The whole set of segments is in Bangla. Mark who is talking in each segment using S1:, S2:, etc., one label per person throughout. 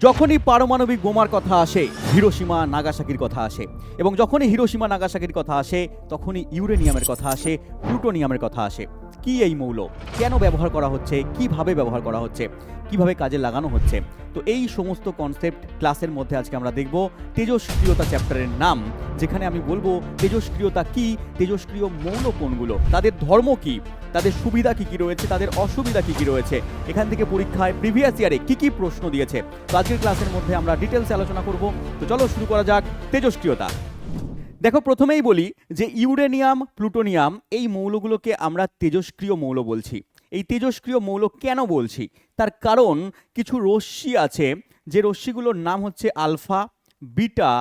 S1: যখনই পারমাণবিক বোমার কথা আসে হিরোসীমা নাগাসাকির কথা আসে। এবং যখনই হিরোসীমা নাগাসাকির কথা আসে, তখনই ইউরেনিয়ামের কথা আসে, প্লুটোনিয়ামের কথা আসে। কি এই মৌল? কেন ব্যবহার করা হচ্ছে? কীভাবে ব্যবহার করা হচ্ছে? কীভাবে কাজে লাগানো হচ্ছে? তো এই সমস্ত কনসেপ্ট ক্লাসের মধ্যে আজকে আমরা দেখব তেজস্ক্রিয়তা চ্যাপ্টারের নাম, যেখানে আমি বলব তেজস্ক্রিয়তা কি? তেজস্ক্রিয় মৌল কোনগুলো? তাদের ধর্ম কি? তাদের সুবিধা কি কি রয়েছে, তাদের অসুবিধা কি কি রয়েছে? এখান থেকে পরীক্ষায় প্রিভিয়াস ইয়ারে কি কি প্রশ্ন দিয়েছে? আজকের ক্লাসের মধ্যে আমরা ডিটেলসে আলোচনা করব। তো চলো শুরু করা যাক তেজস্ক্রিয়তা দেখো, প্রথমেই বলি যে ইউরেনিয়াম, প্লুটোনিয়াম এই মৌলগুলোকে আমরা তেজস্ক্রিয় মৌল বলছি। এই তেজস্ক্রিয় মৌল কেন বলছি? তার কারণ কিছু রশ্মি আছে, যে রশ্মিগুলোর নাম হচ্ছে আলফা, বিটা,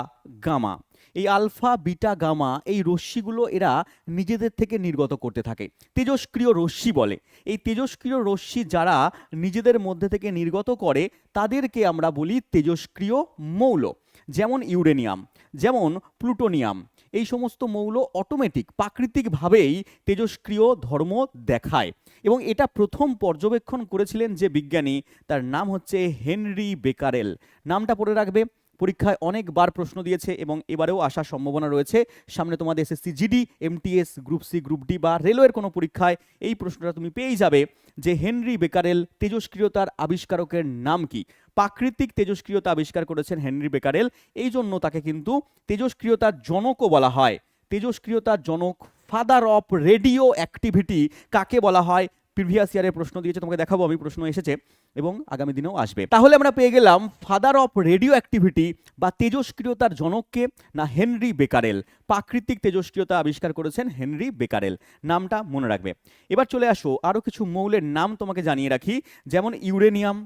S1: গামা। এই আলফা, বিটা, গামা এই রশ্মিগুলো এরা নিজেদের থেকে নির্গত করতে থাকে। তেজস্ক্রিয় রশ্মি বলে। এই তেজস্ক্রিয় রশ্মি যারা নিজেদের মধ্যে থেকে নির্গত করে, তাদেরকে আমরা বলি তেজস্ক্রিয় মৌল, যেমন ইউরেনিয়াম, যেমন প্লুটোনিয়াম। এই সমস্ত মৌল অটোমেটিক প্রাকৃতিকভাবেই তেজস্ক্রিয় ধর্ম দেখায়। এবং এটা প্রথম পর্যবেক্ষণ করেছিলেন যে বিজ্ঞানী, তার নাম হচ্ছে হেনরি বেকারেল। নামটা পড়ে রাখবে। পরীক্ষায় অনেকবার প্রশ্ন দিয়েছে এবং এবারেও আসার সম্ভাবনা রয়েছে। সামনে তোমাদের SSC GD, MTS, group C, group D বা রেলওয়ের কোনো পরীক্ষায় এই প্রশ্নটা তুমি পেয়েই যাবে যে হেনরি বেকারেল তেজস্ক্রিয়তার আবিষ্কারকের নাম কি? প্রাকৃতিক তেজস্ক্রিয়তা আবিষ্কার করেছেন হেনরি বেকারেল। এই জন্য তাকে কিন্তু তেজস্ক্রিয়তার জনকও বলা হয়। তেজস্ক্রিয়তার জনক ফাদার অফ রেডিও অ্যাক্টিভিটি কাকে বলা হয়? প্রিভিয়াস ইয়ারের প্রশ্ন দিয়েছে, তোমাকে দেখাবো, আমি প্রশ্ন এসেছে এবং আগামী দিনেও আসবে। তাহলে আমরা পেয়ে গেলাম ফাদার অফ রেডিও অ্যাক্টিভিটি বা তেজস্ক্রিয়তার জনককে, না হেনরি বেকারেল। প্রাকৃতিক তেজস্ক্রিয়তা আবিষ্কার করেছেন হেনরি বেকারেল। নামটা মনে রাখবে। এবার চলে আসো আরও কিছু মৌলের নাম তোমাকে জানিয়ে রাখি, যেমন ইউরেনিয়াম,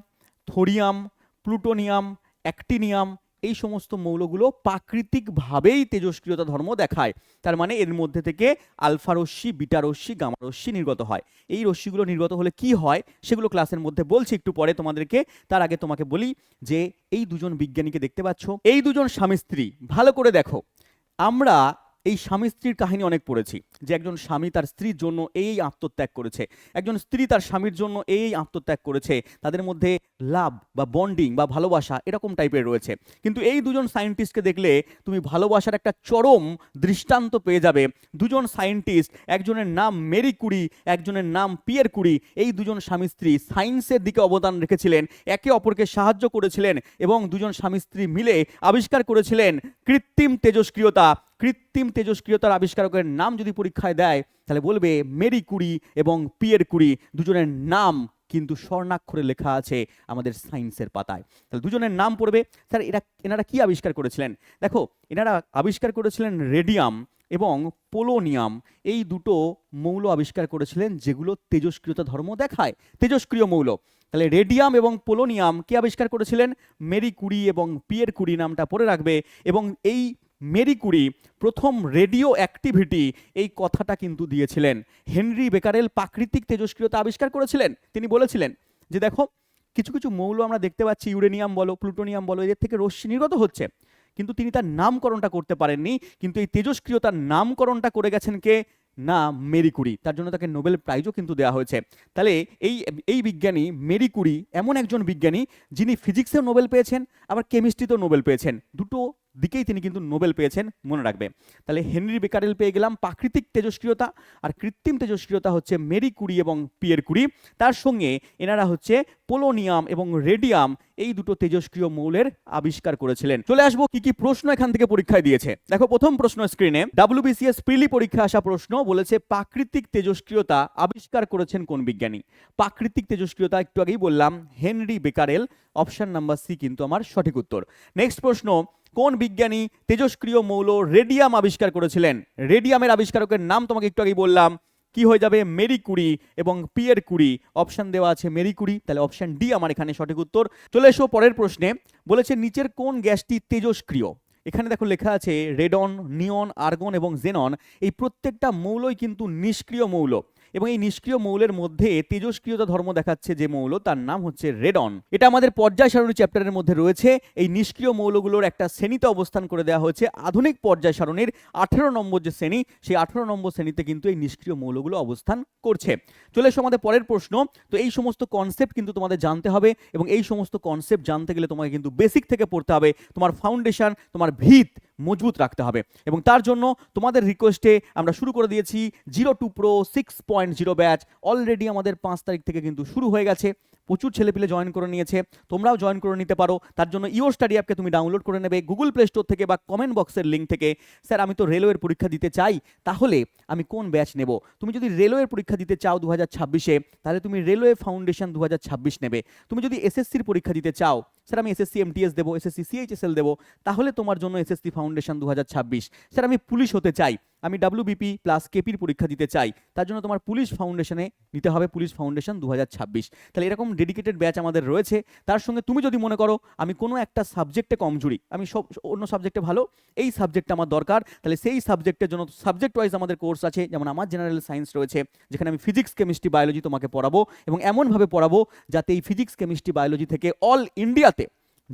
S1: থোরিয়াম, প্লুটোনিয়াম, অ্যাক্টিনিয়াম এই সমস্ত মৌলগুলো প্রাকৃতিকভাবেই তেজস্ক্রিয়তা ধর্ম দেখায়। তার মানে এর মধ্যে থেকে আলফা রশ্মি, বিটা রশ্মি, গামা রশ্মি নির্গত হয়। এই রশ্মিগুলো নির্গত হলে কি হয় সেগুলো ক্লাসের মধ্যে বলছি একটু পরে তোমাদেরকে। তার আগে তোমাকে বলি যে এই দুজন বিজ্ঞানীকে দেখতে পাচ্ছ। এই দুজন স্বামী স্ত্রী ভালো করে দেখো। আমরা এই স্বামী স্ত্রীর কাহিনী অনেক পড়েছি, যে একজন স্বামী তার স্ত্রীর জন্য এই আত্মত্যাগ করেছে। একজন স্ত্রী তার স্বামীর জন্য এই আত্মত্যাগ করেছে। তাদের মধ্যে লাভ বা বন্ডিং বা ভালোবাসা এরকম টাইপের রয়েছে। কিন্তু এই দুজন সায়েন্টিস্টকে দেখলে তুমি ভালোবাসার একটা চরম দৃষ্টান্ত পেয়ে যাবে। দুজন সায়েন্টিস্ট, একজনের নাম মেরি কুরি, একজনের নাম পিয়ের কুরি, এই দুজন স্বামী স্ত্রী সায়েন্সের দিকে অবদান রেখেছিলেন, একে অপরকে সাহায্য করেছিলেন এবং দুজন স্বামী স্ত্রী মিলে আবিষ্কার করেছিলেন কৃত্রিম তেজস্ক্রিয়তা কৃত্রিম তেজস্ক্রিয়তার আবিষ্কারকের নাম যদি পরীক্ষায় দেয়, তাহলে বলবে মেরি কুরি এবং পিয়ের কুরি দুজনের নাম কিন্তু স্বর্ণাক্ষরে লেখা আছে আমাদের সায়েন্সের পাতায়। তাহলে দুজনের নাম পড়বে, স্যার এরা, এনারা কি আবিষ্কার করেছিলেন? দেখো, এনারা আবিষ্কার করেছিলেন রেডিয়াম এবং পোলোনিয়াম। এই দুটো মৌল আবিষ্কার করেছিলেন যেগুলো তেজস্ক্রিয়তা ধর্ম দেখায় তেজস্ক্রিয় মৌল। তাহলে রেডিয়াম এবং পোলোনিয়াম কে আবিষ্কার করেছিলেন? মেরি কুরি এবং পিয়ের কুরি নামটা পড়ে রাখবে এবং এই মেরি কুরি প্রথম রেডিও অ্যাক্টিভিটি এই কথাটা কিন্তু দিয়েছিলেন। হেনরি বেকারেল প্রাকৃতিক তেজস্ক্রিয়তা আবিষ্কার করেছিলেন। তিনি বলেছিলেন যে দেখো, কিছু কিছু মৌল আমরা দেখতে পাচ্ছি, ইউরেনিয়াম বলো, প্লুটোনিয়াম বলো, এদের থেকে রশ্মি নির্গত হচ্ছে। কিন্তু তিনি তার নামকরণটা করতে পারেননি। কিন্তু এই তেজস্ক্রিয়তার নামকরণটা করে গেছেন কে? না, মেরি কুরি। তার জন্য তাকে নোবেল প্রাইজও কিন্তু দেওয়া হয়েছে। তাহলে এই এই বিজ্ঞানী মেরি কুরি এমন একজন বিজ্ঞানী যিনি ফিজিক্সেও নোবেল পেয়েছেন, আবার কেমিস্ট্রিতেও নোবেল পেয়েছেন। দুটো দিকেই তিনি কিন্তু নোবেল পেয়েছেন মনে রাখবে। তাহলে হেনরি বেকারেল পেয়ে গেলাম প্রাকৃতিক তেজস্ক্রিয়তা আর কৃত্রিম তেজস্ক্রিয়তা হচ্ছে মেরি কুরি এবং পিয়ের কুরি। তার সঙ্গে এনারা হচ্ছে পোলোনিয়াম এবং রেডিয়াম এই দুটো তেজস্ক্রিয় মৌলের আবিষ্কার করেছিলেন। চলে আসব কি কি প্রশ্ন এখান থেকে পরীক্ষায় দিয়েছে। দেখো, প্রথম প্রশ্ন স্ক্রিনে ডাব্লিউবিসিএস প্রিলি পরীক্ষা আসা প্রশ্ন বলেছে প্রাকৃতিক তেজস্ক্রিয়তা আবিষ্কার করেছেন কোন বিজ্ঞানী? প্রাকৃতিক তেজস্ক্রিয়তা একটু আগেই বললাম, Henri Becquerel, option number C কিন্তু আমার সঠিক উত্তর। নেক্সট প্রশ্ন কোন বিজ্ঞানী তেজস্ক্রিয় মৌল রেডিয়াম আবিষ্কার করেছিলেন? রেডিয়ামের আবিষ্কারকের নাম তোমাকে একটু আগেই বললাম। কি হয়ে যাবে? মেরি কুরি এবং পিয়ের কুরি। অপশন দেওয়া আছে মেরি কুরি। তাহলে অপশন ডি আমার এখানে সঠিক উত্তর। চলে এসো পরের প্রশ্নে। বলেছে নিচের কোন গ্যাসটি তেজস্ক্রিয় এখানে দেখো লেখা আছে রেডন, নিয়ন, আর্গন এবং জেনন। এই প্রত্যেকটা মৌলই কিন্তু নিষ্ক্রিয় মৌল। এবং এই নিষ্ক্রিয় মৌলের মধ্যে তেজস্ক্রিয়তা ধর্ম দেখাচ্ছে যে মৌল, তার নাম হচ্ছে রেডন। এটা আমাদের পর্যায় সারণী চ্যাপ্টারের মধ্যে রয়েছে। এই নিষ্ক্রিয় মৌলগুলোর একটা শ্রেণীতে অবস্থান করে দেওয়া হয়েছে। আধুনিক পর্যায় সারণীর আঠেরো নম্বর যে শ্রেণি, সেই আঠেরো নম্বর শ্রেণীতে কিন্তু এই নিষ্ক্রিয় মৌলগুলো অবস্থান করছে। চলে এসো আমাদের পরের প্রশ্ন। তো এই সমস্ত কনসেপ্ট কিন্তু তোমাদের জানতে হবে এবং এই সমস্ত কনসেপ্ট জানতে গেলে তোমাকে কিন্তু বেসিক থেকে পড়তে হবে। তোমার ফাউন্ডেশন তোমার ভিত মজবুত রাখতে হবে। এবং তার জন্য তোমাদের রিকোয়েস্টে আমরা শুরু করে দিয়েছি zero to pro six point zero batch already আমাদের পাঁচ তারিখ থেকে কিন্তু শুরু হয়ে গেছে। প্রচুর ছেলেপিলে জয়েন করে নিয়েছে। তোমরাও জয়েন করে নিতে পারো। তার জন্য ইও স্টাডি অ্যাপকে তুমি ডাউনলোড করে নেবে গুগল প্লে স্টোর থেকে বা কমেন্ট বক্সের লিঙ্ক থেকে। স্যার আমি তো রেলওয়ের পরীক্ষা দিতে চাই। তাহলে আমি কোন ব্যাচ নেব? তুমি যদি রেলওয়ের পরীক্ষা দিতে চাও দু হাজার ছাব্বিশে, তাহলে তুমি রেলওয়ে ফাউন্ডেশন দু হাজার ছাব্বিশ নেবে। তুমি যদি এসএসসির পরীক্ষা দিতে চাও স্যার, আমি এসএসসি এমটিএস দেবো এসএসসি সিএইচএসএল দেবো, তাহলে তোমার জন্য এসএসসি ফাউন্ডেশন দু হাজার ছাব্বিশ। স্যার, আমি পুলিশ হতে চাই। আমি ডাব্লিউবিপি প্লাস কেপির পরীক্ষা দিতে চাই। তার জন্য তোমার পুলিশ ফাউন্ডেশনে নিতে হবে পুলিশ ফাউন্ডেশন দু হাজার ছাব্বিশ। তাহলে এরকম ডেডিকেটেড ব্যাচ আমাদের রয়েছে। তার সঙ্গে তুমি যদি মনে করো, আমি কোনো একটা সাবজেক্টে কমজোরি, আমি সব, অন্য সাবজেক্টে ভালো, এই সাবজেক্টটা আমার দরকার, তাহলে সেই সাবজেক্টের জন্য সাবজেক্ট ওয়াইজ আমাদের কোর্স আছে, যেমন আমার জেনারেল সায়েন্স রয়েছে, যেখানে আমি ফিজিক্স কেমিস্ট্রি বায়োলজি তোমাকে পড়াবো এবং এমনভাবে পড়াবো যাতে এই ফিজিক্স কেমিস্ট্রি বায়োলজি থেকে অল ইন্ডিয়াতে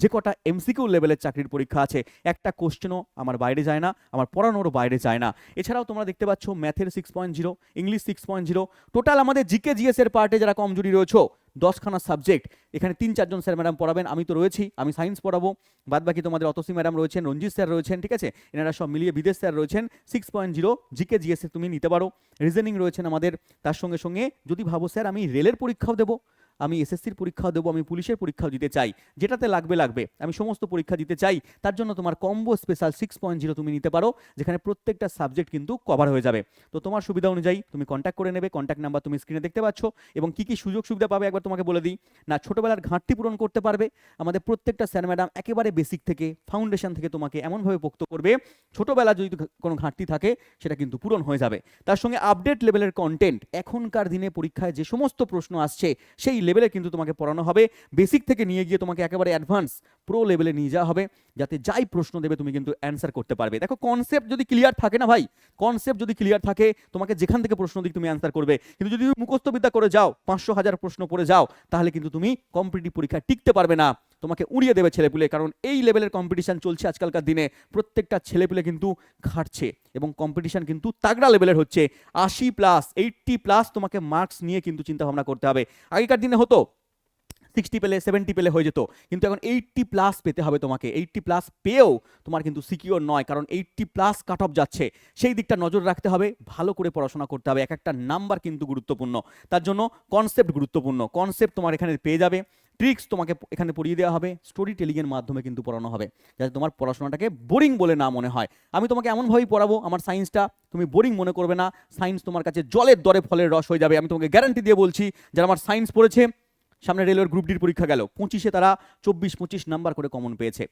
S1: যে কটা এমসিকিউ লেভেলের চাকরির পরীক্ষা আছে, একটা কোশ্চেনও আমার বাইরে যায় না, আমার পড়ানোরও বাইরে যায় না। এছাড়াও তোমরা দেখতে পাচ্ছ ম্যাথের six point zero English six point zero total আমাদের জিকে জিএস এর পার্টে যারা কমজোরি রয়েছে, দশখানা সাবজেক্ট এখানে তিন চারজন স্যার ম্যাডাম পড়াবেন, আমি তো রয়েছি, আমি সায়েন্স পড়াবো। বাদ বাকি তোমাদের অতসী ম্যাডাম রয়েছেন, রঞ্জিত স্যার রয়েছেন, ঠিক আছে? এনারা সব মিলিয়ে বিদেশ স্যার রয়েছেন six point zero GK GS তুমি নিতে পারো। রিজনিং রয়েছেন আমাদের, তার সঙ্গে সঙ্গে যদি ভাবো স্যার আমি রেলের পরীক্ষাও দেবো। আমি এসএসসির পরীক্ষাও দেবো, আমি পুলিশের পরীক্ষাও দিতে চাই। যেটাতে লাগবে লাগবে। আমি সমস্ত পরীক্ষা দিতে চাই, তার জন্য তোমার combo special six point zero তুমি নিতে পারো, যেখানে প্রত্যেকটা সাবজেক্ট কিন্তু কভার হয়ে যাবে। তো তোমার সুবিধা অনুযায়ী তুমি কন্ট্যাক্ট করে নেবে কন্ট্যাক্ট নাম্বার তুমি স্ক্রিনে দেখতে পাচ্ছ, এবং কি কি সুযোগ সুবিধা পাবে একবার তোমাকে বলে দিই। না, ছোটোবেলার ঘাটতি পূরণ করতে পারবে, আমাদের প্রত্যেকটা স্যার ম্যাডাম একেবারে বেসিক থেকে ফাউন্ডেশন থেকে তোমাকে এমনভাবে পোক্ত করবে, ছোটবেলা যদি কোনো ঘাটতি থাকে, সেটা কিন্তু পূরণ হয়ে যাবে। তার সঙ্গে আপডেট লেভেলের কন্টেন্ট এখনকার দিনে পরীক্ষায় যে সমস্ত প্রশ্ন আসছে, সেই লেভেলে কিন্তু তোমাকে পড়ানো হবে। বেসিক থেকে নিয়ে গিয়ে তোমাকে একেবারে অ্যাডভান্স প্রো লেভেলে নিয়ে যাওয়া হবে, যাতে যাই প্রশ্ন দেবে তুমি কিন্তু অ্যান্সার করতে পারবে। দেখো কনসেপ্ট যদি ক্লিয়ার থাকে না ভাই কনসেপ্ট যদি ক্লিয়ার থাকে, তোমাকে যেখান থেকে প্রশ্ন দিক তুমি অ্যান্সার করবে। কিন্তু যদি তুমি মুখস্থবিদ্যা করে যাও, পাঁচশো হাজার প্রশ্ন পড়ে যাও, তাহলে কিন্তু তুমি কম্পিটিটিভ পরীক্ষায় টিকতে পারবে না। তোমাকে উড়িয়ে দেবে ছেলেপুলে, কারণ এই লেভেলের কম্পিটিশান চলছে আজকালকার দিনে। প্রত্যেকটা ছেলেপুলে কিন্তু খাটছে এবং কম্পিটিশান কিন্তু তাগড়া লেভেলের হচ্ছে। আশি প্লাস এইটটি প্লাস তোমাকে মার্কস নিয়ে কিন্তু চিন্তা ভাবনা করতে হবে। আগেকার দিনে হতো সিক্সটি পেলে সেভেন্টি পেলে হয়ে যেত, কিন্তু এখন এইটটি প্লাস পেতে হবে তোমাকে। এইটটি প্লাস পেয়েও তোমার কিন্তু সিকিওর নয়, কারণ এইটটি প্লাস কাট অফ যাচ্ছে। সেই দিকটা নজর রাখতে হবে, ভালো করে পড়াশোনা করতে হবে। এক একটা নাম্বার কিন্তু গুরুত্বপূর্ণ। তার জন্য কনসেপ্ট গুরুত্বপূর্ণ। কনসেপ্ট তোমার এখানে পেয়ে যাবে। ট্রিক্স তোমাকে এখানে পড়িয়ে দেওয়া হবে। স্টোরি টেলিংয়ের মাধ্যমে কিন্তু পড়ানো হবে, যাতে তোমার পড়াশোনাটাকে বোরিং বলে না মনে হয়। আমি তোমাকে এমনভাবেই পড়াবো, আমার সায়েন্সটা তুমি বোরিং মনে করবে না। সায়েন্স তোমার কাছে জলের দরে ফলের রস হয়ে যাবে। আমি তোমাকে গ্যারান্টি দিয়ে বলছি, যারা আমার সায়েন্স পড়েছে, সামনে রেলওয়ের গ্রুপ ডির পরীক্ষা গেল। পঁচিশে তারা চব্বিশ পঁচিশ নাম্বার করে কমন পেয়েছে।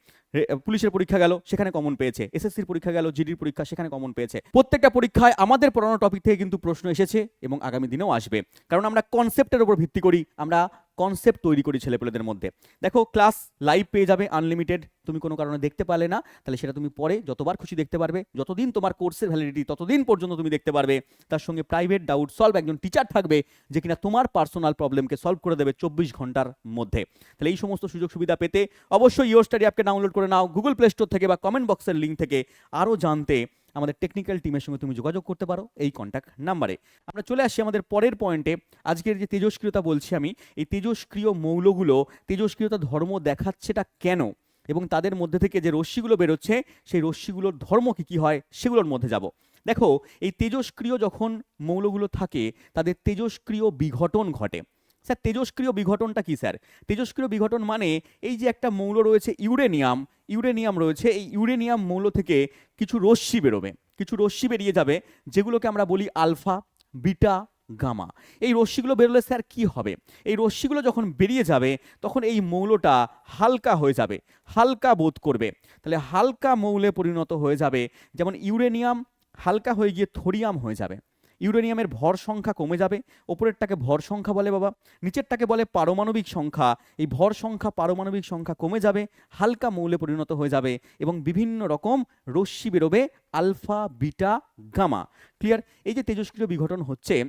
S1: পুলিশের পরীক্ষা গেল, সেখানে কমন পেয়েছে। এসএসসির পরীক্ষা গেল জিডির পরীক্ষা, সেখানে কমন পেয়েছে। প্রত্যেকটা পরীক্ষায় আমাদের পড়ানো টপিক থেকে কিন্তু প্রশ্ন এসেছে এবং আগামী দিনেও আসবে। কারণ আমরা কনসেপ্টের উপর ভিত্তি করি, আমরা কনসেপ্ট তৈরি করি ছেলেপেলেদের মধ্যে। দেখো ক্লাস লাইভ পেয়ে যাবে আনলিমিটেড তুমি কোনো কারণে দেখতে পারলে না, তাহলে সেটা তুমি পরে যতবার খুশি দেখতে পারবে, যতদিন তোমার কোর্সের ভ্যালিডিটি ততদিন পর্যন্ত তুমি দেখতে পারবে, তার সঙ্গে প্রাইভেট ডাউট সলভ একজন টিচার থাকবে, যে কিনা তোমার পার্সোনাল প্রবলেমকে সলভ করে দেবে চব্বিশ ঘণ্টার মধ্যে। তাহলে এই সমস্ত সুযোগ সুবিধা পেতে অবশ্যই ইও স্টাডি অ্যাপকে ডাউনলোড করে নাও গুগল প্লে স্টোর থেকে বা কমেন্ট বক্সের লিঙ্ক থেকে আরও জানতে আমাদের টেকনিক্যাল টিমের সঙ্গে তুমি যোগাযোগ করতে পারো এই কন্ট্যাক্ট নাম্বারে আমরা চলে আসি আমাদের পরের পয়েন্টে আজকের যে তেজস্ক্রিয়তা বলছি আমি, এই তেজস্ক্রিয় মৌলগুলো, তেজস্ক্রিয়তা ধর্ম দেখাচ্ছেটা কেন? এবং তাদের মধ্যে থেকে যে রশ্মিগুলো বেরোচ্ছে, সেই রশ্মিগুলোর ধর্ম কী কী হয় সেগুলোর মধ্যে যাব। দেখো, এই তেজস্ক্রিয় যখন মৌলগুলো থাকে, তাদের তেজস্ক্রিয় বিঘটন ঘটে। স্যার, তেজস্ক্রিয় বিঘটনটা কি, স্যার? তেজস্ক্রিয় বিঘটন মানে এই যে একটা মৌল রয়েছে, ইউরেনিয়াম ইউরেনিয়াম রয়েছে, এই ইউরেনিয়াম মৌল থেকে কিছু রশ্মি বেরোবে। কিছু রশ্মি বেরিয়ে যাবে, যেগুলোকে আমরা বলি আলফা, বিটা গামা। এই রশ্মিগুলো বেরোলে স্যার কি হবে? এই রশ্মিগুলো যখন বেরিয়ে যাবে, তখন এই মৌলটা হালকা হয়ে যাবে, হালকা বোধ করবে। তাহলে হালকা মৌলে পরিণত হয়ে যাবে, যেমন ইউরেনিয়াম হালকা হয়ে গিয়ে থোরিয়াম হয়ে যাবে। ইউরেনিয়ামের ভর সংখ্যা কমে যাবে, ওপরেরটাকে ভর সংখ্যা বলে বাবা, নিচেরটাকে বলে পারমাণবিক সংখ্যা। এই ভর সংখ্যা, পারমাণবিক সংখ্যা কমে যাবে, হালকা মৌলে পরিণত হয়ে যাবে এবং বিভিন্ন রকম রশ্মি বেরোবে, আলফা, বিটা, গামা। ক্লিয়ার? এই যে তেজস্ক্রিয় বিঘটন হচ্ছে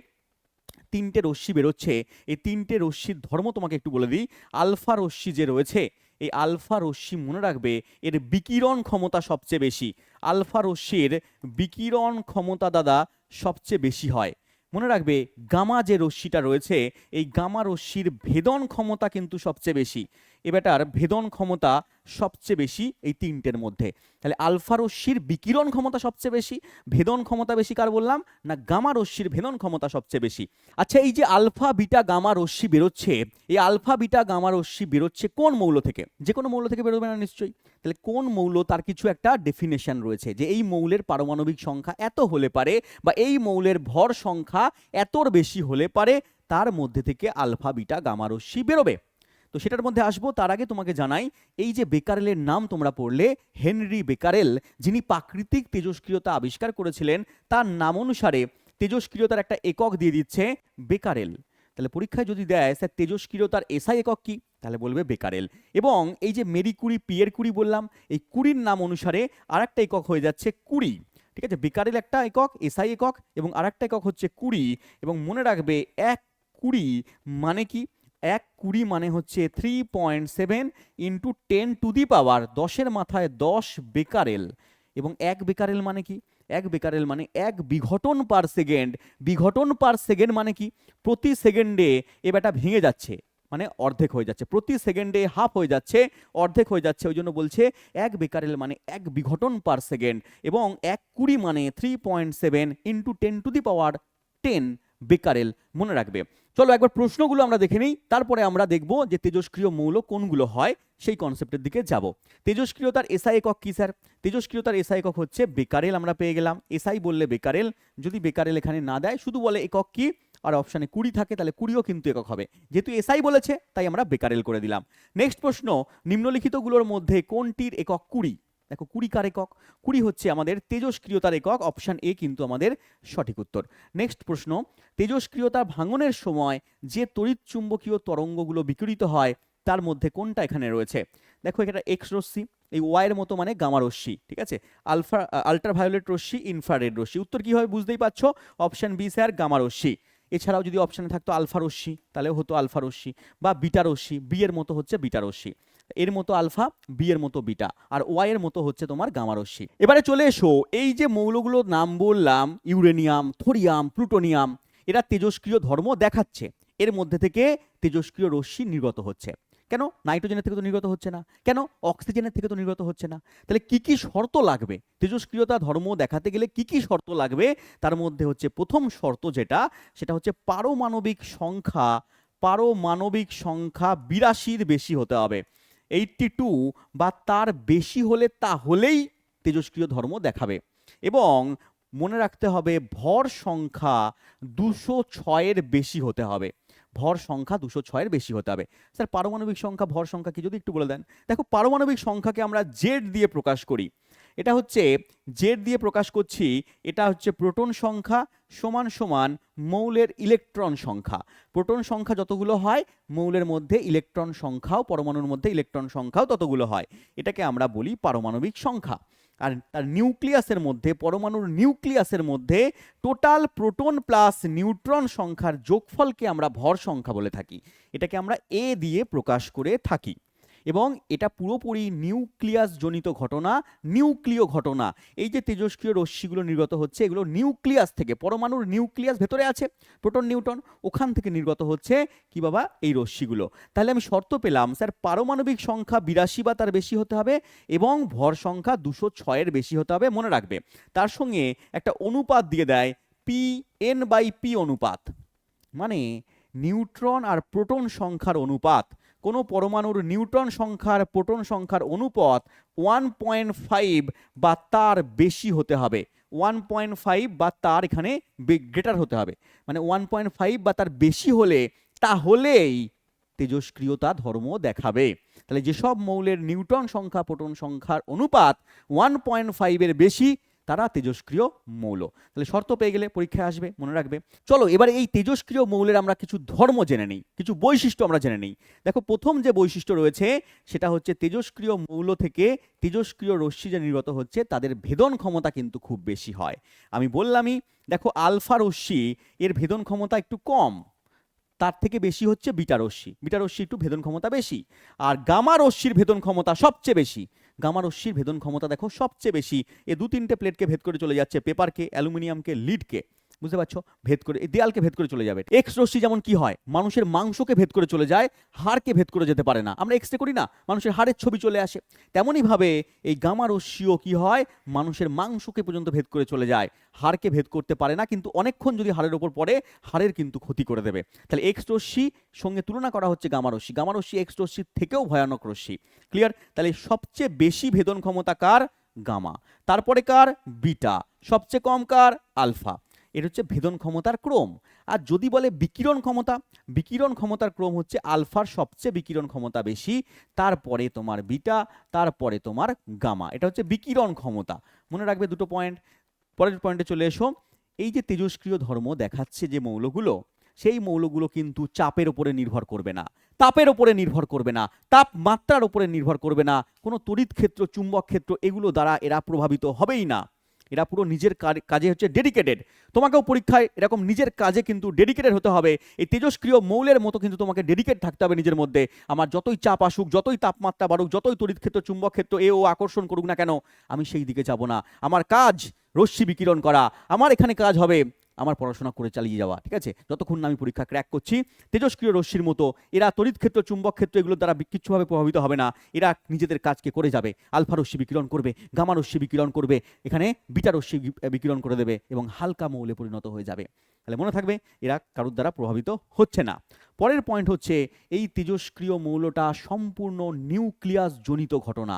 S1: তিনটে রশ্মি বেরোচ্ছে। এই তিনটে রশ্মির ধর্ম তোমাকে একটু বলে দিই। আলফা রশ্মি যে রয়েছে, এই আলফা রশ্মি মনে রাখবে এর বিকিরণ ক্ষমতা সবচেয়ে বেশি। আলফা রশ্মির বিকিরণ ক্ষমতা দাদা সবচেয়ে বেশি হয়। মনে রাখবে গামা যে রশ্মিটা রয়েছে, এই গামা রশ্মির ভেদন ক্ষমতা কিন্তু সবচেয়ে বেশি। এবারটার ভেদন ক্ষমতা সবচেয়ে বেশি এই তিনটের মধ্যে। তাহলে আলফা রশ্মির বিকিরণ ক্ষমতা সবচেয়ে বেশি, ভেদন ক্ষমতা বেশি কার বললাম? না গামা রশ্মির ভেদন ক্ষমতা সবচেয়ে বেশি? আচ্ছা এই যে আলফা, বিটা, গামা, রশ্মি বেরোচ্ছে, এই আলফা, বিটা, গামা, রশ্মি বেরোচ্ছে কোন মৌল থেকে? যে কোনো মৌল থেকে বেরোবে না নিশ্চয়ই। তাহলে কোন মৌল তার কিছু একটা ডেফিনেশন রয়েছে, যে এই মৌলের পারমাণবিক সংখ্যা এত হলে পারে বা এই মৌলের ভর সংখ্যা এতর বেশি হলে পারে, তার মধ্যে থেকে আলফা, বিটা, গামা, রশ্মি বেরোবে। তো সেটার মধ্যে আসব, তার আগে তোমাকে জানাই, এই যে বেকারেলের নাম তোমরা পড়লে, হেনরি বেকারেল, যিনি প্রাকৃতিক তেজস্ক্রিয়তা আবিষ্কার করেছিলেন, তার নাম অনুসারে তেজস্ক্রিয়তার একটা একক দিয়ে দিচ্ছে বেকারেল। তাহলে পরীক্ষায় যদি দেয়, স্যার তেজস্ক্রিয়তার এসআই একক কি? তাহলে বলবে বেকারেল। এবং এই যে মেরি কুড়ি পিয়ের কুড়ি বললাম, এই কুড়ির নাম অনুসারে আর একটা একক হয়ে যাচ্ছে কুড়ি। ঠিক আছে? বেকারেল একটা একক, এসআই একক, এবং আর একটা একক হচ্ছে কুড়ি, এবং মনে রাখবে, এক কুড়ি মানে কি? এক কুড়ি মানে হচ্ছে three point seven into ten to the power দশের মাথায় দশ বেকারেল এবং এক বেকারেল মানে কি? এক বেকারেল মানে এক বিঘটন পার সেকেন্ড বিঘটন পার সেকেন্ড মানে কি? প্রতি সেকেন্ডে এ ব্যাটা ভেঙে যাচ্ছে মানে অর্ধেক হয়ে যাচ্ছে। প্রতি সেকেন্ডে হাফ হয়ে যাচ্ছে, অর্ধেক হয়ে যাচ্ছে, ওই জন্য বলছে এক বেকারেল মানে এক বিঘটন পার সেকেন্ড এবং এক কুড়ি মানে three point seven into ten to the power ten Becquerel মনে রাখবে। চলো একবার প্রশ্নগুলো আমরা দেখে নিই, তারপরে আমরা দেখব যে তেজস্ক্রিয় মৌল কোনগুলো হয়, সেই কনসেপ্টের দিকে যাব। তেজস্ক্রিয়তার এসআই একক কী, স্যার? তেজস্ক্রিয়তার এসআই একক হচ্ছে বেকারেল, আমরা পেয়ে গেলাম। এসআই বললে বেকারেল, যদি বেকারেল এখানে না দেয়, শুধু বলে একক কি, আর অপশানে কুড়ি থাকে, তাহলে কুড়িও কিন্তু একক হবে। যেহেতু এসআই বলেছে, তাই আমরা বেকারেল করে দিলাম। নেক্সট প্রশ্ন, নিম্নলিখিতগুলোর মধ্যে কোনটির একক কুড়ি? দেখো, কুড়ি কার একক? কুড়ি হচ্ছে আমাদের তেজস্ক্রিয়তার একক অপশান এ কিন্তু আমাদের সঠিক উত্তর। নেক্সট প্রশ্ন তেজস্ক্রিয়তা ভাঙনের সময় যে তড়িৎ চুম্বকীয় তরঙ্গগুলো বিকিরিত হয়, তার মধ্যে কোনটা এখানে রয়েছে? দেখো এটা এক্স রশ্মি, এই ওয়াইয়ের মতো মানে গামা রশ্মি, ঠিক আছে? আলফা আল্ট্রাভায়োলেট রশ্মি ইনফ্রারেড রশ্মি। উত্তর কি হয় বুঝতেই পারছ? অপশান বি স্যার গামা রশ্মি। এছাড়াও যদি অপশানে থাকতো আলফা রশ্মি, তাহলে হতো আলফা রশ্মি, বা বিটা রশ্মি বি এর মতো হচ্ছে বিটা রশ্মি। এর মতো আলফা বি এর মতো বিটা, আর ওয়াই এর মতো হচ্ছে তোমার গামা রশ্মি এবারে চলে এসো, এই যে মৌলগুলোর নাম বললাম, ইউরেনিয়াম, থোরিয়াম, প্লুটোনিয়াম, এরা তেজস্ক্রিয় ধর্ম দেখাচ্ছে। এর মধ্যে থেকে তেজস্ক্রিয় রশ্মি নির্গত হচ্ছে। কেন? নাইট্রোজেনের থেকে তো নির্গত হচ্ছে না। কেন? অক্সিজেনের থেকে তো নির্গত হচ্ছে না। তাহলে কি কি শর্ত লাগবে? তেজস্ক্রিয়তা ধর্ম দেখাতে গেলে কি কি শর্ত লাগবে? তার মধ্যে হচ্ছে প্রথম শর্ত যেটা, সেটা হচ্ছে পারমাণবিক সংখ্যা পারমাণবিক সংখ্যা বিরাশির বেশি হতে হবে। এইটটি টু বা তার বেশি হলে তা হলেই তেজস্ক্রিয় ধর্ম দেখাবে। এবং মনে রাখতে হবে, ভর সংখ্যা দুশো ছয়ের বেশি হতে হবে। ভর সংখ্যা দুশো ছয়ের বেশি হতে হবে। স্যার, পারমাণবিক সংখ্যা, ভর সংখ্যা কি? যদি একটু বলে দেন। দেখো, পারমাণবিক সংখ্যাকে আমরা জেড দিয়ে প্রকাশ করি। এটা হচ্ছে জেড দিয়ে প্রকাশ করছি, এটা হচ্ছে প্রোটন সংখ্যা সমান সমান মৌলের ইলেকট্রন সংখ্যা। প্রোটন সংখ্যা যতগুলো হয়, মৌলের মধ্যে ইলেকট্রন সংখ্যাও, পরমাণুর মধ্যে ইলেকট্রন সংখ্যাও ততগুলো হয়। এটাকে আমরা বলি পারমাণবিক সংখ্যা। আর তার নিউক্লিয়াসের মধ্যে, পরমাণুর নিউক্লিয়াসের মধ্যে টোটাল প্রোটন প্লাস নিউট্রন সংখ্যার যোগফলকে আমরা ভর সংখ্যা বলে থাকি। এটাকে আমরা এ দিয়ে প্রকাশ করে থাকি। এবং এটা পুরোপুরি নিউক্লিয়াস জনিত ঘটনা, নিউক্লিয় ঘটনা। এই যে তেজস্ক্রিয় রশ্মিগুলো নির্গত হচ্ছে, এগুলো নিউক্লিয়াস থেকে, পরমাণুর নিউক্লিয়াস ভেতরে আছে, প্রোটন, নিউটন, ওখান থেকে নির্গত হচ্ছে কি বাবা? এই রশ্মিগুলো। তাহলে আমি শর্ত পেলাম, স্যার, পারমাণবিক সংখ্যা বিরাশি বা তার বেশি হতে হবে এবং ভর সংখ্যা দুশো ছয়ের বেশি হতে হবে, মনে রাখবে। তার সঙ্গে একটা অনুপাত দিয়ে দেয় পি এন বাই পি অনুপাত। মানে নিউট্রন আর প্রোটন সংখ্যার অনুপাত। কোনো পরমাণুর নিউট্রন সংখ্যার প্রোটন সংখ্যার অনুপাত ওয়ান পয়েন্ট ফাইভ বা তার বেশি হতে হবে। ওয়ান পয়েন্ট ফাইভ বা তার এখানে গ্রেটার হতে হবে। মানে ওয়ান পয়েন্ট ফাইভ বা তার বেশি হলে তাহলেই তেজস্ক্রিয়তা ধর্ম দেখাবে। তাহলে যেসব মৌলের নিউট্রন সংখ্যা, প্রোটন সংখ্যার অনুপাত ওয়ান পয়েন্ট ফাইভের বেশি তারা তেজস্ক্রিয় মৌল। তাহলে শর্ত পেয়ে গেলে পরীক্ষায় আসবে, মনে রাখবে। চলো, এবার এই তেজস্ক্রিয় মৌলের আমরা কিছু ধর্ম জেনে নিই, কিছু বৈশিষ্ট্য আমরা জেনে নিই। দেখো, প্রথম যে বৈশিষ্ট্য রয়েছে, সেটা হচ্ছে তেজস্ক্রিয় মৌল থেকে তেজস্ক্রিয় রশ্মি যে নির্গত হচ্ছে, তাদের ভেদন ক্ষমতা কিন্তু খুব বেশি হয়। আমি বললামই, দেখো, আলফা রশ্মি, এর ভেদন ক্ষমতা একটু কম। তার থেকে বেশি হচ্ছে বিটা রশ্মি। বিটা রশ্মি একটু ভেদন ক্ষমতা বেশি। আর গামা রশ্মির ভেদন ক্ষমতা সবচেয়ে বেশি। গামা রশ্মির ভেদন ক্ষমতা দেখো সবচেয়ে বেশি। এ দু তিনটে প্লেটকে ভেদ করে চলে যাচ্ছে পেপারকে, অ্যালুমিনিয়ামকে, লিডকে। বুঝতে পারছ? ভেদ করে, এই দেয়ালকে ভেদ করে চলে যাবে। এক্স রশ্মি যেমন কি হয়, মানুষের মাংসকে ভেদ করে চলে যায়, হাড়কে ভেদ করে যেতে পারে না। আমরা এক্স রে করি না, মানুষের হাড়ের ছবি চলে আসে। তেমনই ভাবে এই গামা রশ্মিও কি হয়, মানুষের মাংসকে পর্যন্ত ভেদ করে চলে যায়। হাড়কে ভেদ করতে পারে না, কিন্তু অনেকক্ষণ যদি হাড়ের ওপর পড়ে, হাড়ের কিন্তু ক্ষতি করে দেবে। তাহলে এক্স রশ্মি সঙ্গে তুলনা করা হচ্ছে গামা রশ্মি। গামা রশ্মি এক্স রশ্মির থেকেও ভয়ানক রশ্মি। ক্লিয়ার তাহলে সবচেয়ে বেশি ভেদন ক্ষমতা কার? গামা। তারপরে কার? বিটা। সবচেয়ে কম কার? আলফা। এটা হচ্ছে ভেদন ক্ষমতার ক্রম। আর যদি বলে বিকিরণ ক্ষমতা, বিকিরণ ক্ষমতার ক্রম হচ্ছে আলফার সবচেয়ে বিকিরণ ক্ষমতা বেশি, তারপরে তোমার বিটা, তারপরে তোমার গামা। এটা হচ্ছে বিকিরণ ক্ষমতা। মনে রাখবে দুটো পয়েন্ট পরের পয়েন্টে চলে এসো। এই যে তেজস্ক্রিয় ধর্ম দেখাচ্ছে যে মৌলগুলো, সেই মৌলগুলো কিন্তু চাপের উপরে নির্ভর করবে না। তাপের উপরে নির্ভর করবে না। তাপমাত্রার উপরে নির্ভর করবে না। কোনো তড়িৎ ক্ষেত্র, চুম্বক ক্ষেত্র, এগুলো দ্বারা এরা প্রভাবিত হবেই না। এরা পুরো নিজের কাজে হচ্ছে ডেডিকেটেড তোমাকেও পরীক্ষায় এরকম নিজের কাজে কিন্তু ডেডিকেটেড হতে হবে। এই তেজস্ক্রিয় মৌলের মতো কিন্তু তোমাকে ডেডিকেট থাকতে হবে নিজের মধ্যে। আমার যতই চাপ আসুক, যতই তাপমাত্রা বাড়ুক, যতই তড়িৎ ক্ষেত্র চুম্বক ক্ষেত্র, এ, ও, আকর্ষণ করুক না কেন, আমি সেই দিকে যাব না। আমার কাজ রশ্মি বিকিরণ করা। আমার এখানে কাজ হবে আমার পড়াশোনা করে চালিয়ে যাওয়া, ঠিক আছে? যতক্ষণ না আমি পরীক্ষা ক্র্যাক করছি, তেজস্ক্রিয় রশ্মির মতো, এরা তড়িৎ ক্ষেত্র, চুম্বক ক্ষেত্র এগুলোর দ্বারা কিচ্ছুভাবে প্রভাবিত হবে না। এরা নিজেদের কাজকে করে যাবে। আলফা রশ্মি বিকিরণ করবে, গামা রশ্মি বিকিরণ করবে, এখানে বিটা রশ্মি বিকিরণ করে দেবে এবং হালকা মৌলে পরিণত হয়ে যাবে। তাহলে মনে থাকবে, এরা কারোর দ্বারা প্রভাবিত হচ্ছে না। পরের পয়েন্ট হচ্ছে, এই তেজস্ক্রিয় মৌলটা সম্পূর্ণ নিউক্লিয়াস জনিত ঘটনা।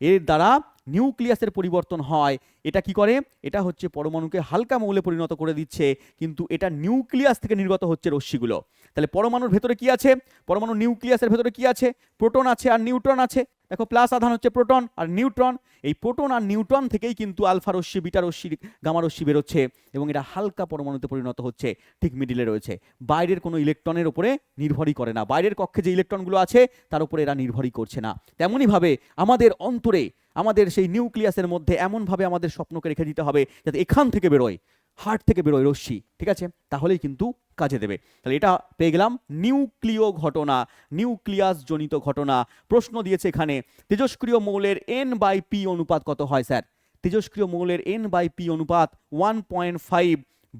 S1: এর দ্বারা নিউক্লিয়াসের পরিবর্তন হয়। এটা কি করে? এটা হচ্ছে পরমাণুকে হালকা মৌলে পরিণত করে দিচ্ছে, কিন্তু এটা নিউক্লিয়াস থেকে নির্গত হচ্ছে রশ্মিগুলো। তাহলে পরমাণুর ভেতরে কি আছে? পরমাণু নিউক্লিয়াসের ভেতরে কি আছে? প্রোটন আছে আর নিউট্রন আছে। দেখো, প্লাস আধান হচ্ছে প্রোটন আর নিউট্রন। এই প্রোটন আর নিউট্রন থেকেই কিন্তু আলফা রশ্মি, বিটা রশ্মি, গামা রশ্মি বেরোচ্ছে এবং এটা হালকা পরমাণুতে পরিণত হচ্ছে, ঠিক মিডিলে রয়েছে। বাইরের কোনো ইলেকট্রনের উপরে নির্ভরই করে না। বাইরের কক্ষে যে ইলেকট্রনগুলো আছে, তার উপরে এরা নির্ভরই করছে না। তেমনইভাবে আমাদের অন্তরে আমাদের সেই নিউক্লিয়াসের মধ্যে এমনভাবে আমাদের স্বপ্নকে রেখে দিতে হবে যাতে এখান থেকে বেরোয়, হার্ট থেকে বেরোয় রশ্মি, ঠিক আছে? তাহলেই কিন্তু কাজে দেবে। তাহলে এটা পেয়ে গেলাম নিউক্লিয় ঘটনা, নিউক্লিয়াস জনিত ঘটনা। প্রশ্ন দিয়েছে এখানে তেজস্ক্রিয় মৌলের এন বাই পি অনুপাত কত হয়, স্যার? তেজস্ক্রিয় মৌলের এন বাই পি অনুপাত ওয়ান পয়েন্ট ফাইভ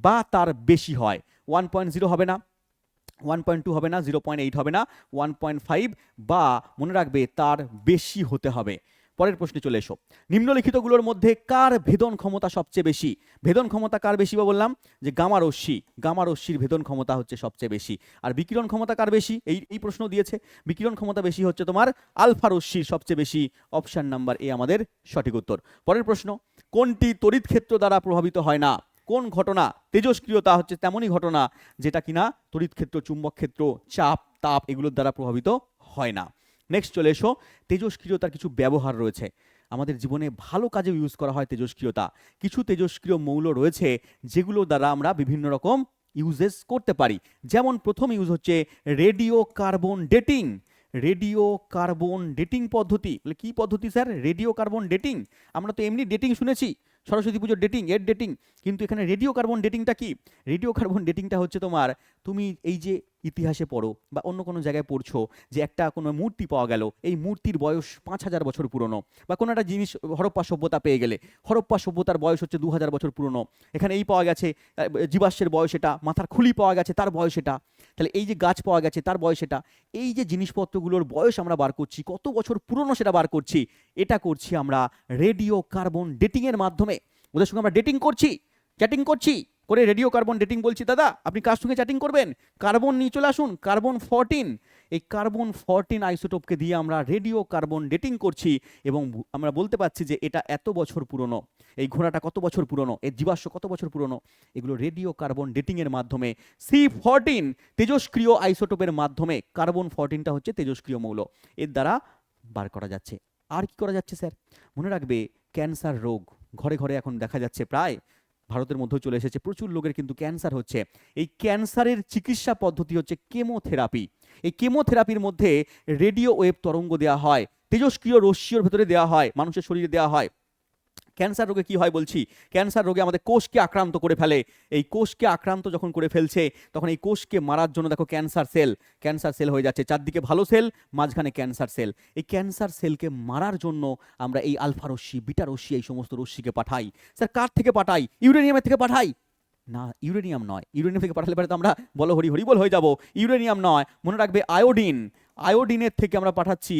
S1: বা তার বেশি হয়। ওয়ান পয়েন্ট জিরো হবে না ওয়ান পয়েন্ট টু হবে না জিরো পয়েন্ট এইট হবে না ওয়ান পয়েন্ট ফাইভ বা মনে রাখবে তার বেশি হতে হবে। পরের প্রশ্নে চলে এসো। নিম্নলিখিতগুলোর মধ্যে কার ভেদন ক্ষমতা সবচেয়ে বেশি? ভেদন ক্ষমতা কার বেশি বা বললাম? যে গামা রশ্মি। ভেদন ক্ষমতা হচ্ছে সবচেয়ে বেশি। আর বিকিরণ ক্ষমতা কার বেশি? এই এই প্রশ্ন দিয়েছে। বিকিরণ ক্ষমতা বেশি হচ্ছে তোমার আলফা রশ্মির সবচেয়ে বেশি অপশান নাম্বার এ আমাদের সঠিক উত্তর। পরের প্রশ্ন, কোনটি তড়িৎ ক্ষেত্র দ্বারা প্রভাবিত হয় না? কোন ঘটনা তেজস্ক্রিয়তা হচ্ছে তেমনই ঘটনা যেটা কিনা তড়িৎ ক্ষেত্র, চুম্বক ক্ষেত্র, চাপ, তাপ এগুলোর দ্বারা প্রভাবিত হয় না। নেক্সট চলে এসো। তেজস্ক্রিয়তার কিছু ব্যবহার রয়েছে। আমাদের জীবনে ভালো কাজে ইউজ করা হয় তেজস্ক্রিয়তা। কিছু তেজস্ক্রিয় মৌল রয়েছে যেগুলো দ্বারা আমরা বিভিন্ন রকম ইউজেস করতে পারি। যেমন প্রথম ইউজ হচ্ছে radio carbon dating radio carbon dating পদ্ধতি। বলে কি পদ্ধতি স্যার? রেডিও কার্বন ডেটিং আমরা তো এমনি ডেটিং শুনেছি। সরস্বতী পুজোর ডেটিং এর ডেটিং কিন্তু এখানে রেডিও কার্বন ডেটিংটা কি? রেডিও কার্বন ডেটিংটা হচ্ছে তোমার, তুমি এই যে ইতিহাসে পড়ো বা অন্য কোনো জায়গায় পড়ছো যে একটা কোনো মূর্তি পাওয়া গেল, এই মূর্তির বয়স পাঁচ হাজার বছর পুরনো বা কোনো একটা জিনিস হরপ্পা সভ্যতা পেয়ে গেলে, হরপ্পা সভ্যতার বয়স হচ্ছে দু হাজার বছর পুরনো, এখানে এই পাওয়া গেছে জীবাশ্মের বয়স এটা, মাথার খুলি পাওয়া গেছে তার বয়স এটা, তাহলে এই যে গাছ পাওয়া গেছে তার বয়স এটা, এই যে জিনিসপত্রগুলোর বয়স আমরা বার করছি, কত বছর পুরনো সেটা বার করছি, এটা করছি আমরা রেডিও কার্বন ডেটিংয়ের মাধ্যমে, ওদের সঙ্গে আমরা ডেটিং করছি, চ্যাটিং করছি। করে রেডিও কার্বন ডেটিং বলছি, দাদা, আপনি কার সঙ্গে চ্যাটিং করবেন? কার্বন নিয়ে চলে আসুন কার্বন ফোরটিন এই কার্বন ফোরটিন আইসোটোপকে দিয়ে আমরা রেডিও কার্বন ডেটিং করছি এবং আমরা বলতে পারছি যে এটা এত বছর পুরনো। এই ঘোড়াটা কত বছর পুরনো? এর জীবাশ্ম কত বছর পুরনো? এগুলো রেডিও কার্বন ডেটিংয়ের মাধ্যমে। সি ফোরটিন তেজস্ক্রিয় আইসোটোপের মাধ্যমে। কার্বন ফোরটিনটা হচ্ছে তেজস্ক্রিয় মৌল। এর দ্বারা বার করা যাচ্ছে। আর কি করা যাচ্ছে, স্যার? মনে রাখবে, ক্যান্সার রোগ। ঘরে ঘরে এখন দেখা যাচ্ছে প্রায় ভারতের মধ্যেও চলে এসেছে। প্রচুর লোকের কিন্তু ক্যান্সার হচ্ছে। এই ক্যান্সারের চিকিৎসা পদ্ধতি হচ্ছে কেমোথেরাপি। এই কেমোথেরাপির মধ্যে রেডিও ওয়েব তরঙ্গ দেওয়া হয় তেজস্ক্রিয় রশ্মির ভেতরে দেওয়া হয়, মানুষের শরীরে দেওয়া হয়। ক্যান্সার রোগে কি হয় বলছি? ক্যান্সার রোগে আমাদের কোষকে আক্রান্ত করে ফেলে। এই কোষকে আক্রান্ত যখন করে ফেলছে, তখন এই কোষকে মারার জন্য দেখো ক্যান্সার সেল ক্যান্সার সেল হয়ে যাচ্ছে। চারদিকে ভালো সেল, মাঝখানে ক্যান্সার সেল। এই ক্যান্সার সেলকে মারার জন্য আমরা এই আলফা রশ্মি, বিটা রশ্মি এই সমস্ত রশ্মিকে পাঠাই। স্যার, কার থেকে পাঠাই? ইউরেনিয়ামের থেকে পাঠাই? না, ইউরেনিয়াম নয়। ইউরেনিয়াম থেকে পাঠালে পরে তো আমরা বলো হরি হরিবল হয়ে যাব। ইউরেনিয়াম নয়, মনে রাখবে আয়োডিন। আয়োডিনের থেকে আমরা পাঠাচ্ছি,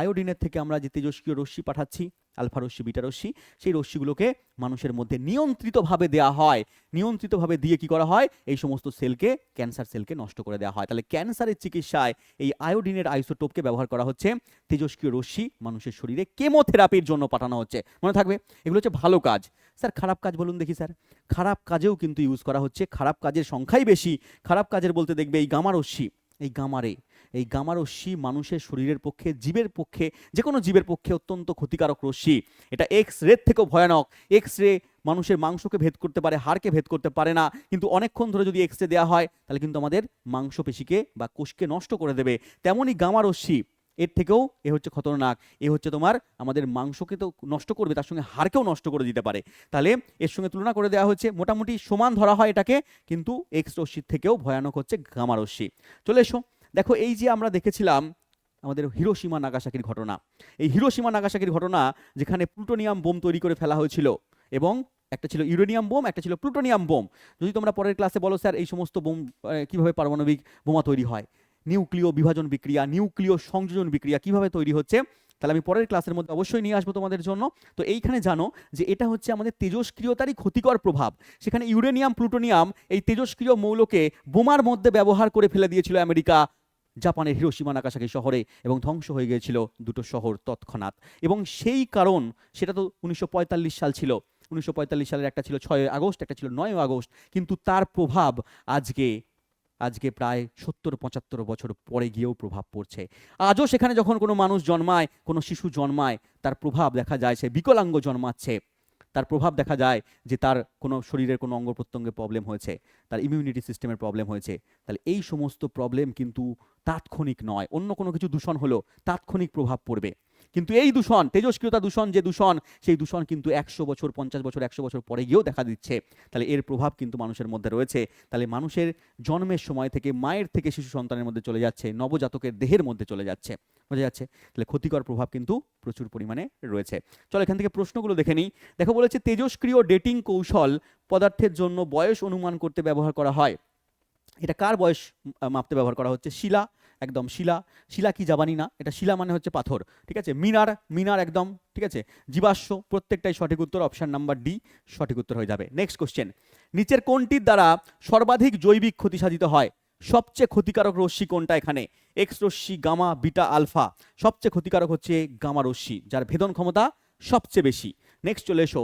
S1: আয়োডিনের থেকে আমরা যে তেজস্ক্রিয় রশ্মি পাঠাচ্ছি আলফা রশ্মি, বিটা রশ্মি, সেই রশ্মিগুলোকে মানুষের মধ্যে নিয়ন্ত্রিতভাবে দেওয়া হয়। নিয়ন্ত্রিতভাবে দিয়ে কি করা হয়? এই সমস্ত সেলকে, ক্যান্সার সেলকে নষ্ট করে দেওয়া হয়। তাহলে ক্যান্সারের চিকিৎসায় এই আয়োডিনের আইসোটোপকে ব্যবহার করা হচ্ছে। তেজস্ক্রিয় রশ্মি মানুষের শরীরে কেমোথেরাপির জন্য পাঠানো হচ্ছে। মনে থাকবে? এগুলো হচ্ছে ভালো কাজ। স্যার, খারাপ কাজ বলুন দেখি স্যার। খারাপ কাজেও কিন্তু ইউজ করা হচ্ছে। খারাপ কাজের সংখ্যাই বেশি। খারাপ কাজের বলতে দেখবে এই গামা রশ্মি। এই গামারে এই গামা রশ্মি মানুষের শরীরের পক্ষে, জীবের পক্ষে যে কোনো জীবের পক্ষে অত্যন্ত ক্ষতিকারক রশ্মি। এটা এক্স রের থেকেও ভয়ানক। এক্স রে মানুষের মাংসকে ভেদ করতে পারে, হাড়কে ভেদ করতে পারে না। কিন্তু অনেকক্ষণ ধরে যদি এক্স রে দেওয়া হয়, তাহলে কিন্তু আমাদের মাংসপেশিকে বা কোষকে নষ্ট করে দেবে। তেমনই গামা রশ্মি, এর থেকেও এ হচ্ছে খতরনাক। এ হচ্ছে তোমার আমাদের মাংসকে তো নষ্ট করবে, তার সঙ্গে হাড়কেও নষ্ট করে দিতে পারে। তাহলে এর সঙ্গে তুলনা করে দেওয়া হচ্ছে, মোটামুটি সমান ধরা হয় এটাকে, কিন্তু এক্স রশ্মির থেকেও ভয়ানক হচ্ছে গামা রশ্মি। চলে এসো। দেখো, এই যে আমরা দেখেছিলাম আমাদের হিরোসীমা নাগাসাকির ঘটনা। এই হিরোসীমা নাগাসাকির ঘটনা যেখানে প্লুটোনিয়াম বোম তৈরি করে ফেলা হয়েছিল এবং একটা ছিল ইউরেনিয়াম বোম, একটা ছিল প্লুটোনিয়াম বোম। যদি তোমরা পরের ক্লাসে বলো, স্যার, এই সমস্ত বোম কীভাবে পারমাণবিক বোমা তৈরি হয়? নিউক্লিয় বিভাজন বিক্রিয়া, নিউক্লিয় সংযোজন বিক্রিয়া কীভাবে তৈরি হচ্ছে? তাহলে আমি পরের ক্লাসের মধ্যে অবশ্যই নিয়ে আসব তোমাদের জন্য। তো এইখানে জানো যে এটা হচ্ছে আমাদের তেজস্ক্রিয়তারই ক্ষতিকর প্রভাব। সেখানে ইউরেনিয়াম, প্লুটোনিয়াম এই তেজস্ক্রিয় মৌলকে বোমার মধ্যে ব্যবহার করে ফেলে দিয়েছিল আমেরিকা। জাপানের হিরোসীমা নাগাসাকি শহরে এবং ধ্বংস হয়ে গিয়েছিল দুটো শহর তৎক্ষণাৎ। এবং সেই কারণ, সেটা তো উনিশশো পঁয়তাল্লিশ সাল ছিল। উনিশশো পঁয়তাল্লিশ সালের একটা ছিল ছয় আগস্ট, একটা ছিল নয় আগস্ট। কিন্তু তার প্রভাব আজকে আজকে প্রায় সত্তর, পঁচাত্তর বছর পরে গিয়েও প্রভাব পড়ছে। আজও সেখানে যখন কোনো মানুষ জন্মায়, কোনো শিশু জন্মায়, তার প্রভাব দেখা যায়, সে বিকলাঙ্গ জন্মাচ্ছে। তার প্রভাব দেখা যায় যে তার কোনো শরীরের কোনো অঙ্গ প্রত্যঙ্গে প্রবলেম হয়েছে, তার ইমিউনিটি সিস্টেমের প্রবলেম হয়েছে, তাহলে এই সমস্ত প্রবলেম কিন্তু তাৎক্ষণিক নয়। অন্য কোনো কিছু দূষণ হলো তাৎক্ষণিক প্রভাব পড়বে। কিন্তু এই দূষণ, তেজস্ক্রিয়তা দূষণ, যে দূষণ, সেই দূষণ কিন্তু একশো বছর, পঞ্চাশ বছর, একশো বছর পরে গিয়েও দেখা দিচ্ছে। তাহলে এর প্রভাব কিন্তু মানুষের মধ্যে রয়েছে। তাহলে মানুষের জন্মের সময় থেকে মায়ের থেকে শিশু সন্তানের মধ্যে চলে যাচ্ছে, নবজাতকের দেহের মধ্যে চলে যাচ্ছে। বোঝা যাচ্ছে? তাহলে ক্ষতিকর প্রভাব কিন্তু প্রচুর পরিমাণে রয়েছে। চলো এখান থেকে প্রশ্নগুলো দেখে নিই। দেখো বলেছে, তেজস্ক্রিয় ডেটিং কৌশল পদার্থের জন্য বয়স অনুমান করতে ব্যবহার করা হয়। এটা কার বয়স মাপতে ব্যবহার করা হচ্ছে? শিলা একদম শিলা শিলা কি জাবানি না? এটা শিলা মানে হচ্ছে পাথর, ঠিক আছে? মিনার মিনার একদম, ঠিক আছে? জীবাশ্ম, প্রত্যেকটাই সঠিক উত্তর অপশন নাম্বার ডি সঠিক উত্তর হয়ে যাবে। নেক্সট কোশ্চেন নিচের কোনটির দ্বারা সর্বাধিক জৈবিক ক্ষতি সাধিত হয়? সবচেয়ে ক্ষতিকারক রশ্মি কোনটা এখানে? এক্স রশ্মি, গামা, বিটা, আলফা। সবচেয়ে ক্ষতিকারক হচ্ছে গামা রশ্মি, যার ভেদন ক্ষমতা সবচেয়ে বেশি। নেক্সট চলে এসো।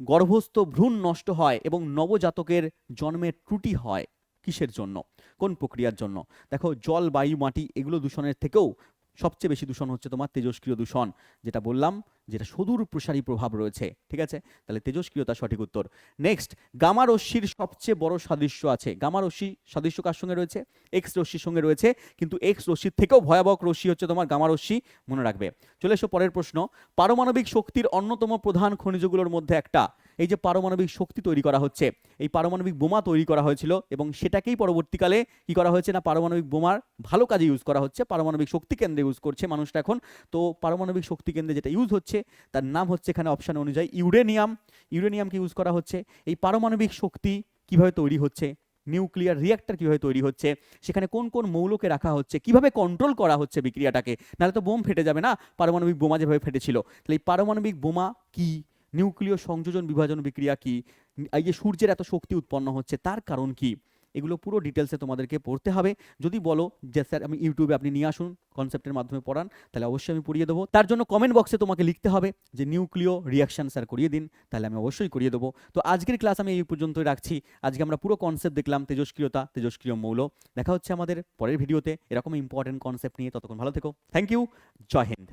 S1: গর্ভস্থ ভ্রূণ নষ্ট হয় এবং নবজাতকের জন্মের ত্রুটি হয়। কিসের জন্য? কোন প্রক্রিয়ার জন্য? দেখো, জল, বায়ু, মাটি, এগুলো দূষণের থেকেও সবচেয়ে বেশি দূষণ হচ্ছে তোমার তেজস্ক্রিয় দূষণ, যেটা বললাম। যেটা সুদূর প্রসারী প্রভাব রয়েছে, ঠিক আছে? তাহলে তেজস্ক্রিয়তা সঠিক উত্তর। নেক্সট গামা রশ্মির সবচেয়ে বড় সাদৃশ্য আছে। গামা রশ্মি সাদৃশ্য কার সঙ্গে রয়েছে? এক্স রশ্মির সঙ্গে রয়েছে, কিন্তু এক্স রশ্মির থেকেও ভয়াবহ রশ্মি হচ্ছে তোমার গামা রশ্মি মনে রাখবে। চলে এসো পরের প্রশ্ন। পারমাণবিক শক্তির অন্যতম প্রধান খনিজগুলোর মধ্যে একটা। এই যে পারমাণবিক শক্তি তৈরি করা হচ্ছে, এই পারমাণবিক বোমা তৈরি করা হয়েছিল এবং সেটাকেই পরবর্তীকালে কি করা হয়েছে না, পারমাণবিক বোমার ভালো কাজে ইউজ করা হচ্ছে, পারমাণবিক শক্তি কেন্দ্রে ইউজ করছে মানুষটা এখন। তো পারমাণবিক শক্তি কেন্দ্রে যেটা ইউজ হচ্ছে, তার নাম হচ্ছে এখানে অপশন অনুযায়ী ইউরেনিয়াম ইউরেনিয়ামকে ইউজ করা হচ্ছে? এই পারমাণবিক শক্তি কীভাবে তৈরি হচ্ছে? নিউক্লিয়ার রিয়াক্টর কীভাবে তৈরি হচ্ছে? সেখানে কোন কোন মৌলকে রাখা হচ্ছে? কীভাবে কন্ট্রোল করা হচ্ছে বিক্রিয়াটাকে? নাহলে তো বোম ফেটে যাবে না? পারমাণবিক বোমা যেভাবে ফেটেছিল। তাহলে এই পারমাণবিক বোমা কি? নিউক্লিয় সংযোজন বিভাজন বিক্রিয়া কি? এই যে সূর্যের এত শক্তি উৎপন্ন হচ্ছে, তার কারণ কি? এগুলো পুরো ডিটেলসে তোমাদেরকে পড়তে হবে। যদি বলো যে, স্যার, আমি ইউটিউবে আপনি নিয়ে আসুন কনসেপ্টের মাধ্যমে পড়ান, তাহলে অবশ্যই আমি পড়িয়ে দেবো। তার জন্য কমেন্ট বক্সে তোমাকে লিখতে হবে যে নিউক্লিয় রিয়াকশন স্যার করিয়ে দিন, তাহলে আমি অবশ্যই করিয়ে দেবো। তো আজকের ক্লাস আমি এই পর্যন্তই রাখছি। আজকে আমরা পুরো কনসেপ্ট দেখলাম, তেজস্ক্রিয়তা, তেজস্ক্রিয় মৌল। দেখা হচ্ছে আমাদের পরের ভিডিওতে এরকম ইম্পর্টেন্ট কনসেপ্ট নিয়ে। ততক্ষণ ভালো থেকো। থ্যাংক ইউ জয় হিন্দ।